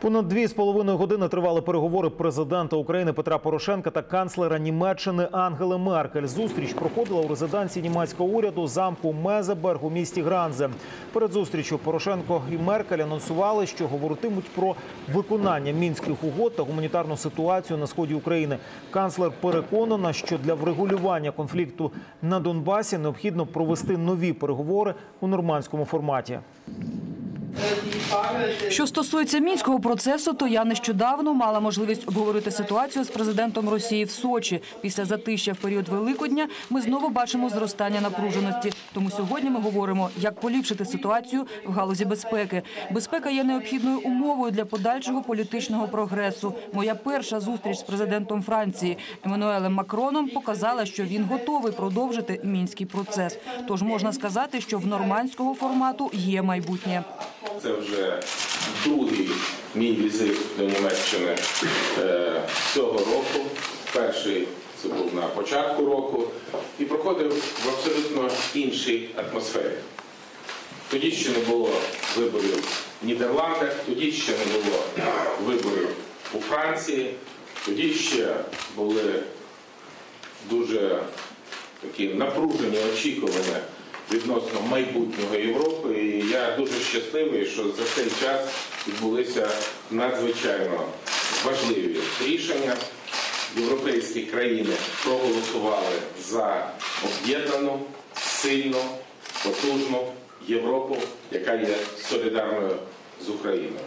Понад дві з половиною години тривали переговори президента України Петра Порошенка та канцлера Німеччини Ангели Меркель. Зустріч проходила у резиденції німецького уряду замку Мезеберг у місті Гранзе. Перед зустрічю Порошенко і Меркель анонсували, що говоритимуть про виконання мінських угод та гуманітарну ситуацію на сході України. Канцлер переконана, що для врегулювання конфлікту на Донбасі необхідно провести нові переговори у нормандському форматі. Що стосується мінського процесу, то я нещодавно мала можливість обговорити ситуацію з президентом Росії в Сочі. Після затища в період Великодня ми знову бачимо зростання напруженості. Тому сьогодні ми говоримо, як поліпшити ситуацію в галузі безпеки. Безпека є необхідною умовою для подальшого політичного прогресу. Моя перша зустріч з президентом Франції Еммануелем Макроном показала, що він готовий продовжити мінський процес. Тож можна сказати, що в нормандського формату є майбутнє. Це вже другий мій візит до Німеччини е, цього року. Перший це був на початку року і проходив в абсолютно іншій атмосфері. Тоді ще не було виборів в Нідерландах, тоді ще не було виборів у Франції, тоді ще були дуже такі напружені очікування відносно майбутнього Європи. І я дуже щасливий, що за цей час відбулися надзвичайно важливі рішення. Європейські країни проголосували за об'єднану, сильну, потужну Європу, яка є солідарною з Україною.